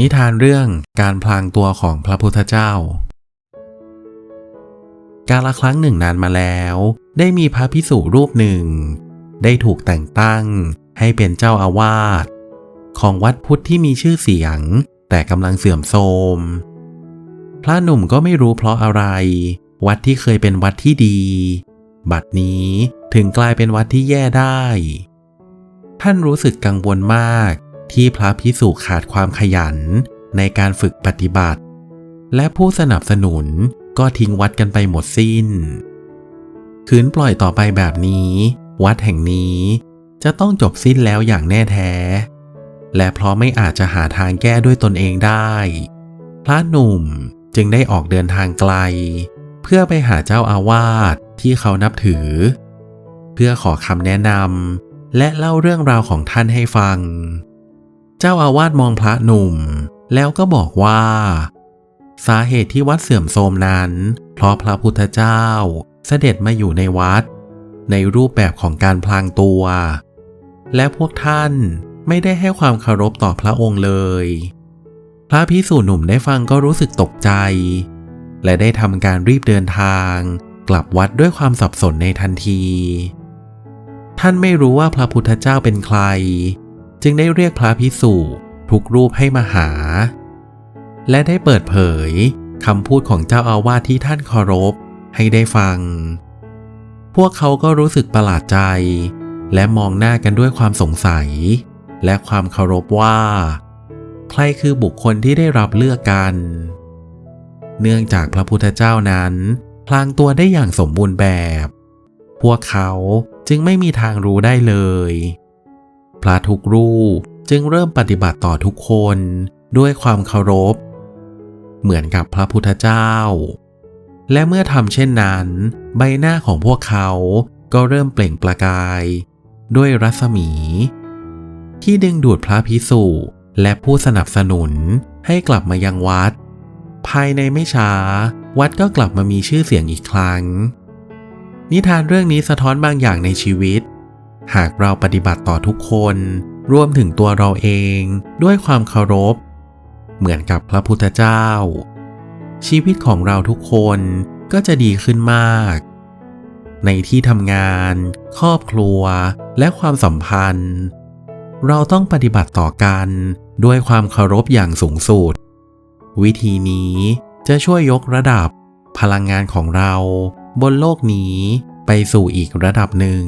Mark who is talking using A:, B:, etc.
A: นิทานเรื่องการพลางตัวของพระพุทธเจ้า กาลครั้งหนึ่งนานมาแล้ว ได้มีพระพิสุรูปหนึ่ง ได้ถูกแต่งตั้งให้เป็นเจ้าอาวาสของวัดพุทธที่มีชื่อเสียง แต่กำลังเสื่อมโทรม พระหนุ่มก็ไม่รู้เพราะอะไร วัดที่เคยเป็นวัดที่ดี บัดนี้ถึงกลายเป็นวัดที่แย่ได้ ท่านรู้สึกกังวลมาก ที่พระพิสุขาดความขยันในการฝึกปฏิบัติ และผู้สนับสนุนก็ทิ้งวัดกันไปหมดสิ้นคืนปล่อยต่อไปแบบนี้ วัดแห่งนี้จะต้องจบสิ้นแล้วอย่างแน่แท้ และเพราะไม่อาจจะหาทางแก้ด้วยตนเองได้ พระหนุ่มจึงได้ออกเดินทางไกล เพื่อไปหาเจ้าอาวาสที่เขานับถือ เพื่อขอคำแนะนำและเล่าเรื่องราวของท่านให้ฟัง จ้าอาวาสมองพระหนุ่ม แล้วก็บอกว่า สาเหตุที่วัดเสื่อมโทรมนั้น เพราะพระพุทธเจ้าเสด็จมาอยู่ในวัด ในรูปแบบของการพลางตัว และพวกท่านไม่ได้ให้ความเคารพต่อพระองค์เลย พระพิสูจน์หนุ่มได้ฟังก็รู้สึกตกใจ และได้ทำการรีบเดินทาง กลับวัดด้วยความสับสนในทันที ท่านไม่รู้ว่าพระพุทธเจ้าเป็นใคร จึงได้เรียกพระพิสุทุกรูปให้มาหา และได้เปิดเผยคำพูดของเจ้าอาวาสที่ท่านเคารพให้ได้ฟัง พวกเขาก็รู้สึกประหลาดใจ และมองหน้ากันด้วยความสงสัย และความเคารพว่า ใครคือบุคคลที่ได้รับเลือกกัน เนื่องจากพระพุทธเจ้านั้น พลางตัวได้อย่างสมบูรณ์แบบ พวกเขาจึงไม่มีทางรู้ได้เลย พระทุกรูปจึงเริ่มปฏิบัติต่อทุกคนด้วยความเคารพ เหมือนกับพระพุทธเจ้า และเมื่อทำเช่นนั้น ใบหน้าของพวกเขาก็เริ่มเปล่งประกาย ด้วยรัศมี ที่ดึงดูดพระพิสุและผู้สนับสนุนให้กลับมายังวัด ภายในไม่ช้า วัดก็กลับมามีชื่อเสียงอีกครั้ง นิทานเรื่องนี้สะท้อนบางอย่างในชีวิต หากเราปฏิบัติต่อทุกคนรวมถึงตัวเราเองด้วยความเคารพ เหมือนกับพระพุทธเจ้า ชีวิตของเราทุกคนก็จะดีขึ้นมาก ในที่ทำงาน ครอบครัวและความสัมพันธ์ เราต้องปฏิบัติต่อกันด้วยความเคารพอย่างสูงสุด วิธีนี้จะช่วยยกระดับพลังงานของเราบนโลกนี้ไปสู่อีกระดับหนึ่ง